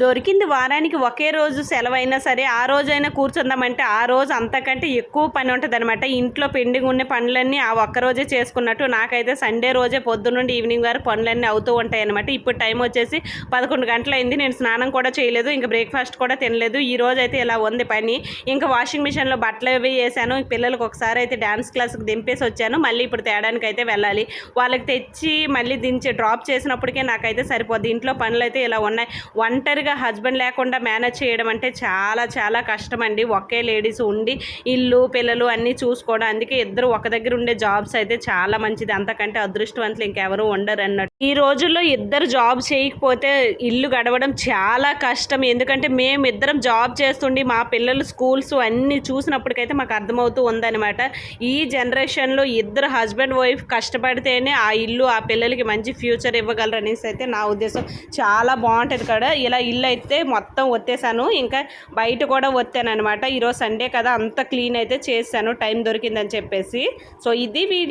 దొరికింది వారానికి ఒకే రోజు సెలవైనా సరే ఆ రోజైనా కూర్చుందామంటే ఆ రోజు అంతకంటే ఎక్కువ పని ఉంటుంది అనమాట ఇంట్లో పెండింగ్ ఉన్న పనులన్నీ ఆ ఒక్క రోజే చేసుకున్నట్టు నాకైతే సండే రోజే పొద్దు నుండి ఈవినింగ్ వరకు పనులన్నీ అవుతూ ఉంటాయి అనమాట ఇప్పుడు టైం వచ్చేసి పదకొండు గంటలు అయింది నేను స్నానం కూడా చేయలేదు ఇంకా బ్రేక్ఫాస్ట్ కూడా తినలేదు. ఈ రోజు అయితే ఇలా ఉంది పని. ఇంకా వాషింగ్ మిషన్లో బట్టలు అవి వేసాను. పిల్లలకు ఒకసారి అయితే డ్యాన్స్ క్లాస్కి దింపేసి వచ్చాను. మళ్ళీ ఇప్పుడు తేడానికి అయితే వెళ్ళాలి. వాళ్ళకి తెచ్చి మళ్ళీ దించి డ్రాప్ చేసినప్పటికే నాకైతే సరిపోద్ది. ఇంట్లో పనులు అయితే ఇలా ఉన్నాయి. ఒంటరిగా హస్బెండ్ లేకుండా మేనేజ్ చేయడం అంటే చాలా చాలా కష్టం అండి ఒకే లేడీస్ ఉండి ఇల్లు పిల్లలు అన్నీ చూసుకోవడం. అందుకే ఇద్దరు ఒక దగ్గర ఉండే జాబ్స్ అయితే చాలా మంచిది. అంతకంటే అదృష్టవంతులు ఇంకెవరు ఉండరు అన్నట్టు. ఈ రోజుల్లో ఇద్దరు జాబ్ చేయకపోతే ఇల్లు గడవడం చాలా కష్టం. ఎందుకంటే మేము ఇద్దరం జాబ్ చేస్తుండి మా పిల్లలు స్కూల్స్ అన్నీ చూసినప్పటికైతే మాకు అర్థమవుతూ ఉందన్నమాట. ఈ జనరేషన్లో ఇద్దరు హస్బెండ్ వైఫ్ కష్టపడితేనే ఆ ఇల్లు ఆ పిల్లలకి మంచి ఫ్యూచర్ ఇవ్వగలరు అనేసి అయితే నా ఉద్దేశం. చాలా బాగుంటుంది కదా. ఇలా ఇల్లు ఇల్లు అయితే మొత్తం ఒత్తేసాను. ఇంకా బయట కూడా ఒత్తాను అనమాట ఈరోజు సండే కదా అంత క్లీన్ అయితే చేశాను. టైం దొరికిందని చెప్పేసి. సో ఇది వీడియో